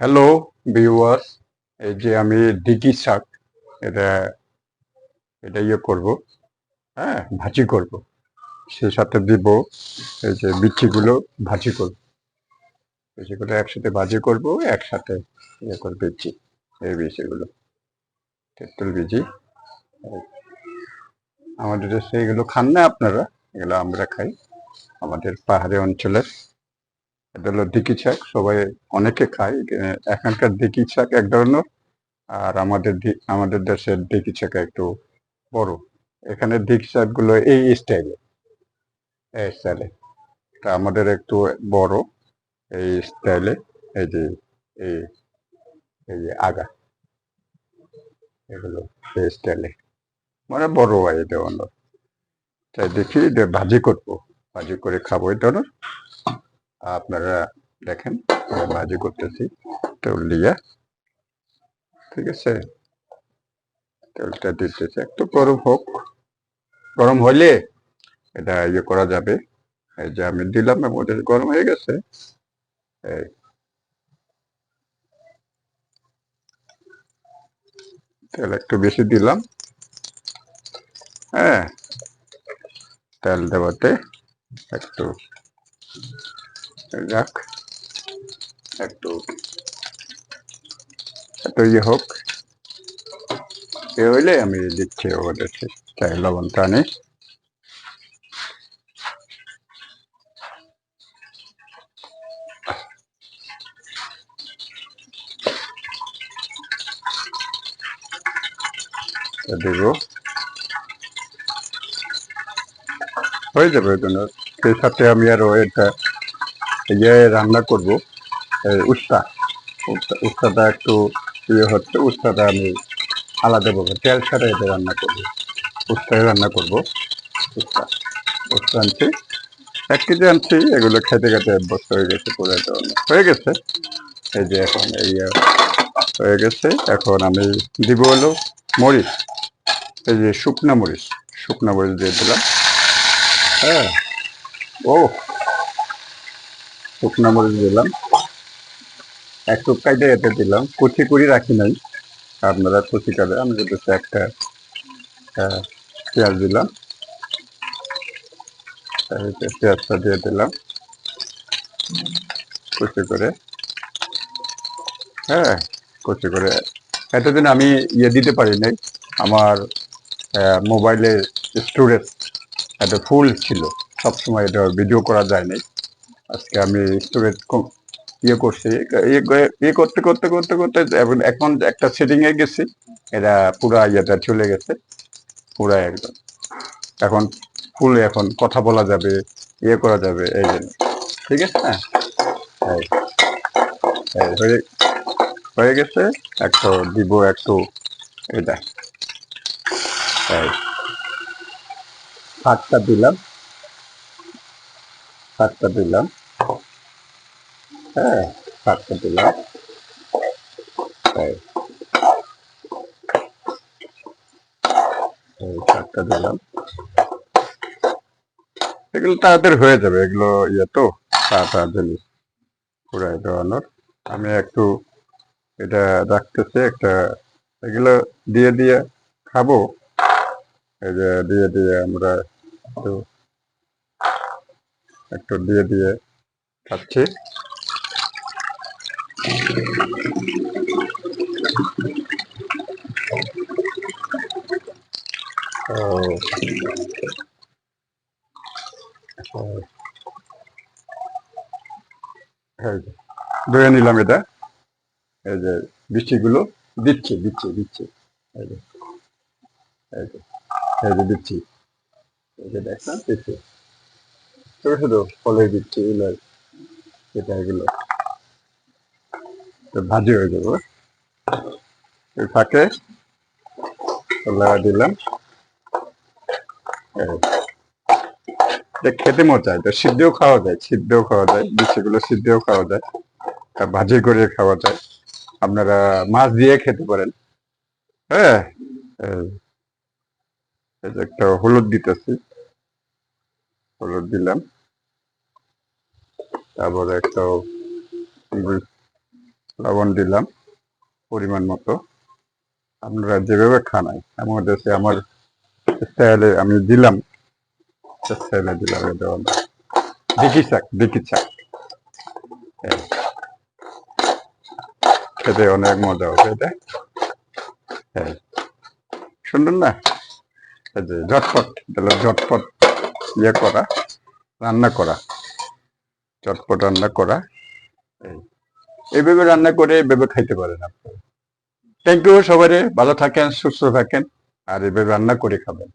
Hello viewers এই যে আমি ডিকি শাক এটা এটা ইয়ে করব হ্যাঁ ভাজি করব। সেই সাথে দিব এই যে বিচিগুলো ভাজি করব। বিচিগুলো একসাথে ভাজি করব, একসাথে ইয়ে করব বিচি এই বিচিগুলো, তেঁতুল বিচি। আমাদের এগুলো খান না আপনারা, এগুলো আমরা খাই। আমাদের পাহাড়ি অঞ্চলের এটা হলো দিকি শাক, সবাই অনেকে খায়। এখানকার দিকি শাক এক ধরনের, আর আমাদের আমাদের দেশের ডিকি শাক একটু বড়। এখানে দিকি শাকগুলো এই স্টাইলে এই স্টাইলে তা আমাদের একটু বড়, এই স্টাইলে এই যে, এই এই যে আগা, এগুলো এই স্টাইলে মানে বড় হয় এটা অন্য তাই দেখি ভাজি করব। ভাজি করে খাব এই ধরনের। আপনারা দেখেন মাঝে করতেছি। তেল দিয়ে, ঠিক আছে? তেলটা দিতেছে একটু গরম হোক। গরম হইলে এটা ইয়ে করা যাবে। এই যে আমি দিলাম মধ্যে গরম হয়ে গেছে। তেল একটু বেশি দিলাম। হ্যাঁ। তেল দেওয়াতে একটু যাক, একটু একটু ইয়ে হোক। এ হইলে আমি দিচ্ছি ওদেরকে চাই লবণটা আনি। দেব। হয়ে যাবে সাথে আমি আরও এটা ইয়ে রান্না করব উস্তা। উস্তা, উস্তাটা একটু ইয়ে হচ্ছে, উস্তাটা আমি আলাদা করব তেল ছাড়া এটা রান্না করব। উস্তায় রান্না করব, উস্তা। উস্তা আনছি, এক কেজি আনছি, এগুলো খেতে খেতে অভ্যস্ত হয়ে গেছে, পুরো হয়ে গেছে। এই যে এখন এই হয়ে গেছে, এখন আমি দিব হলো মরিচ। এই যে শুকনা মরিচ শুকনা মরিচ দিয়ে দিলাম। হ্যাঁ। ও শুকনা মরিচ দিলাম। একটু কাইটে এতে দিলাম। কুচি কুড়ি রাখি নাই। আপনারা কুচি করে আমি যদি একটা পেঁয়াজ দিলাম। পেঁয়াজটা দিয়ে দিলাম। কুচি করে। হ্যাঁ কুচি করে। এতদিন আমি ইয়ে দিতে পারি নাই। আমার মোবাইলের স্টোরেজ, এত ফুল ছিল। সবসময় এটা ভিডিও করা যায় নাই। আজকে আমি স্টোরেজ ইয়ে করছি। ইয়ে করতে করতে করতে করতে এখন এখন একটা সেটিং এ গেছি। এটা পুরা ইয়েটা চলে গেছে। পুরা একদম। এখন ফুল এখন কথা বলা যাবে ইয়ে করা যাবে, এই জন্য। ঠিক আছে? হ্যাঁ। হয়ে হয়ে গেছে। একটু দিব একটু এটা। শাকটা দিলাম। শাকটা দিলাম। হ্যাঁ এগুলো তাড়াতাড়ি হয়ে যাবে, এগুলো ইয়ে তো জিনিস ধরনের আমি একটু এটা রাখতেছি, একটা এগুলো দিয়ে দিয়ে খাব। এই যে দিয়ে দিয়ে আমরা একটু একটু দিয়ে দিয়ে খাচ্ছি। ধরে নিলাম এটা। এই যে বৃষ্টিগুলো দিচ্ছে দিচ্ছে দিচ্ছে। এই যে এই যে দিচ্ছি। এই যে দেখছেন দিচ্ছে। ছোট ছোট ফলের দিচ্ছি এগুলো, এটা, এগুলো। ভাজি হয়ে যাবে। এই ফাঁকে দিলাম। খেতে মজা এটা সিদ্ধও খাওয়া যায়, সিদ্ধও খাওয়া যায় বিচিগুলো সিদ্ধও খাওয়া যায় ভাজি করে খাওয়া যায়। আপনারা মাছ দিয়ে খেতে পারেন হ্যাঁ একটা হলুদ দিতেছি। হলুদ দিলাম। তারপরে একটা লবণ দিলাম পরিমাণ মতো। আপনারা যেভাবে খানাই আমার দেশে আমার স্টাইলে আমি দিলাম স্টাইলে দিলাম এটা ডিকি শাক ডিকি শাক খেতে অনেক মজা হবে, এটা। হ্যাঁ। সুন্দর না। যে ঝটপট এটা হলো ঝটপট ইয়ে করা, রান্না করা। চটপট রান্না করা। এই। এইভাবে রান্না করে এভাবে খাইতে পারেন আপনারা থ্যাংক ইউ সবাই ভালো থাকেন, সুস্থ থাকেন, আর এভাবে রান্না করে খাবেন।